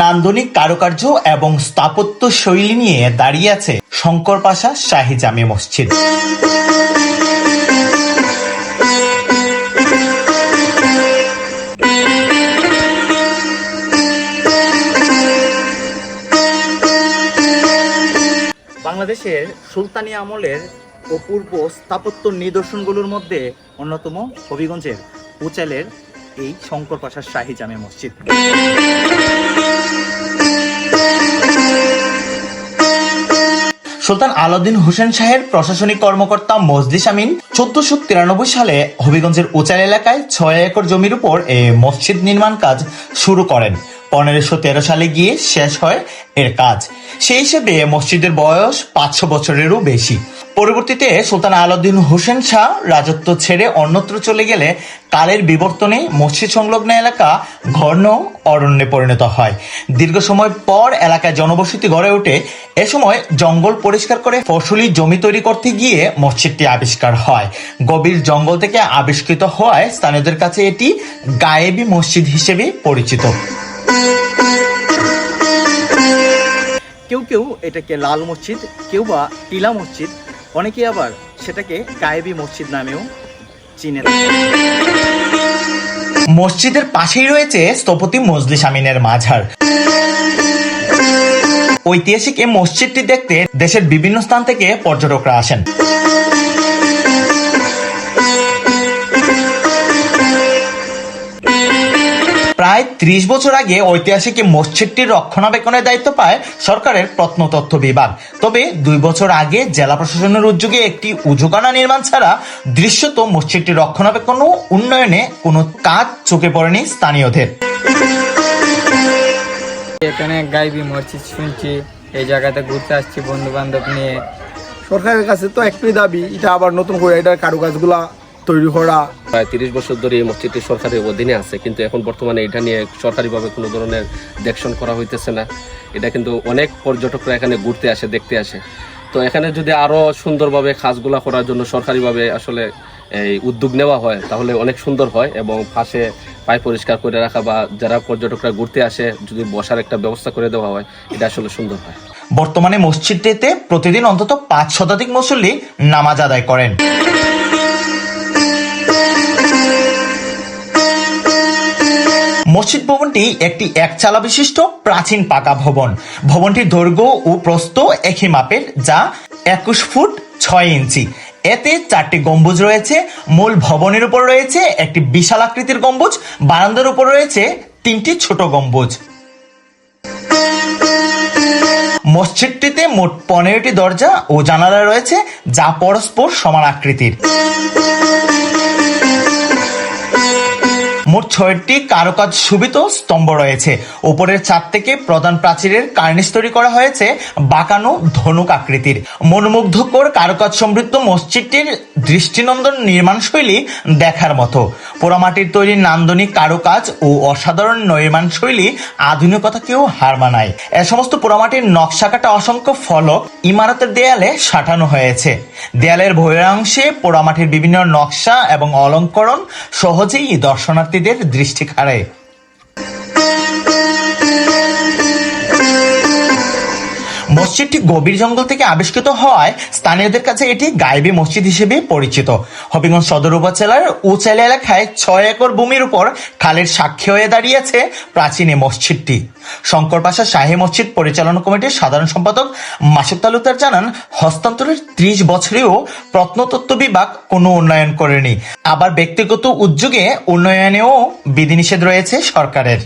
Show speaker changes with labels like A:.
A: নান্দনিক কারুকার্য এবং স্থাপত্য শৈলী নিয়ে দাঁড়িয়ে আছে শঙ্কর পাশা শাহী জামে মসজিদ। বাংলাদেশের সুলতানি আমলের অপূর্ব স্থাপত্য নিদর্শনগুলোর মধ্যে অন্যতম হবিগঞ্জের উচালের এই শঙ্কর পাশার শাহী জামে মসজিদ। সুলতান আলাউদ্দিন হোসেন শাহের প্রশাসনিক কর্মকর্তা মজদিস আমিন চোদ্দশো তিরানব্বই সালে হবিগঞ্জের উচাল এলাকায় ছয় একর জমির উপর এ মসজিদ নির্মাণ কাজ শুরু করেন। পনেরোশো তেরো সালে গিয়ে শেষ হয় এর কাজ। সেই হিসেবে মসজিদের বয়স পাঁচশো বছরেরও বেশি। পরবর্তীতে সুলতান আলাউদ্দিন হোসেন শাহ রাজত্ব ছেড়ে অন্যত্র চলে গেলে কালের বিবর্তনে মসজিদ সংলগ্ন এলাকা ঘন অরণ্যে পরিণত হয়। দীর্ঘ সময় পর এলাকায় জনবসতি গড়ে ওঠে। এ সময় জঙ্গল পরিষ্কার করে ফসলি জমি তৈরি করতে গিয়ে মসজিদটি আবিষ্কার হয়। গভীর জঙ্গল থেকে আবিষ্কৃত হওয়ায় স্থানীয়দের কাছে এটি গায়েবী মসজিদ হিসেবে পরিচিত। কেউ কেউ এটাকে লাল মসজিদ, কেউ বা টিলা মসজিদ অনেকে আবার সেটাকে কায়েবি মসজিদ নামেও চিনে। মসজিদের পাশেই রয়েছে স্থপতি মজলিস আমিনের মাঝার ঐতিহাসিক এই মসজিদটি দেখতে দেশের বিভিন্ন স্থান থেকে পর্যটকরা আসেন প্রায় ত্রিশ বছর আগে ঐতিহাসিক মসজিদটির রক্ষণাবেক্ষণের দায়িত্ব পায় সরকারের প্রত্নতত্ত্ব বিভাগ। তবে দুই বছর আগে জেলা প্রশাসনের উদ্যোগে একটি উজুকানা নির্মাণ ছাড়া দৃশ্যত মসজিদটির রক্ষণাবেক্ষণ ও উন্নয়নে কোনো কাজ চোখে পড়েনি স্থানীয়দের।
B: এখানে গাইবি মসজিদ শুনছি এই জায়গাতে ঘুরতে আসছি বন্ধু বান্ধব নিয়ে।
C: সরকারের কাছে তো একটাই দাবি এটা আবার নতুন করে এটার কারুকাজগুলা তৈরি করা।
D: প্রায় তিরিশ বছর ধরে এই মসজিদটি সরকারের অধীনে আছে কিন্তু এখন বর্তমানে এটা নিয়ে সরকারিভাবে কোনো ধরনের দেখশন করা হইতেছে না। এটা কিন্তু অনেক পর্যটকরা এখানে ঘুরতে আসে দেখতে আসে। তো এখানে যদি আরও সুন্দরভাবে কাজগুলা করার জন্য সরকারিভাবে আসলে এই উদ্যোগ নেওয়া হয় তাহলে অনেক সুন্দর হয় এবং পাশে পায়ে পরিষ্কার করে রাখা বা যারা পর্যটকরা ঘুরতে আসে যদি বসার একটা ব্যবস্থা করে দেওয়া হয় এটা আসলে সুন্দর হয়।
A: বর্তমানে মসজিদটিতে প্রতিদিন অন্তত পাঁচ শতাধিক মুসল্লি নামাজ আদায় করেন। মসজিদ ভবনটি একটি একচালা বিশিষ্ট প্রাচীন পাকা ভবন। ভবনটির দৈর্ঘ্য ও প্রস্থ একই মাপের, যা একুশ ফুট ছয় ইঞ্চি। এতে চারটি গম্বুজ রয়েছে, মূল ভবনের উপর রয়েছে একটি বিশাল আকৃতির গম্বুজ, বারান্দার উপর রয়েছে তিনটি ছোট গম্বুজ। মসজিদটিতে মোট পনেরোটি দরজা ও জানালা রয়েছে, যা পরস্পর সমান আকৃতির। ছয়টি কারুকাজ শোভিত স্তম্ভ রয়েছে। উপরের ছাদ থেকে প্রধান প্রাচীরের কার্নিশ তৈরি করা হয়েছে বাঁকানো ধনুক আকৃতির। মনোমুগ্ধকর কারুকাজ সমৃদ্ধ মসজিদটির দৃষ্টিনন্দন নির্মাণ শৈলী দেখার মতো। পোড়ামাটির তৈরি নান্দনিক কারুকাজ ও অসাধারণ নির্মাণ শৈলী আধুনিকতাকেও হার মানায়। এ সমস্ত পোড়ামাটির নকশা কাটা অসংখ্য ফলক ইমারতের দেয়ালে সাঁটানো হয়েছে। দেয়ালের বহিরাংশে পোড়ামাটির বিভিন্ন নকশা এবং অলঙ্করণ সহজেই দর্শনার্থীদের দৃষ্টি কাড়ে মসজিদটি গভীর জঙ্গল থেকে আবিষ্কৃত হওয়ায় স্থানীয়দের কাছে এটি গায়েবী মসজিদ হিসেবে পরিচিত। হবিগঞ্জ সদর উপজেলার উচাইল এলাকায় ছয় একর ভূমির উপর খালের সাক্ষী হয়ে দাঁড়িয়েছে প্রাচীন এই মসজিদটি। শঙ্কর পাশা শাহী মসজিদ পরিচালনা কমিটির সাধারণ সম্পাদক মাসুদ তালুকদার জানান, হস্তান্তরের ত্রিশ বছরেও প্রত্নতত্ত্ব বিভাগ কোনো উন্নয়ন করেনি। আবার ব্যক্তিগত উদ্যোগে উন্নয়নেও বিধিনিষেধ রয়েছে সরকারের।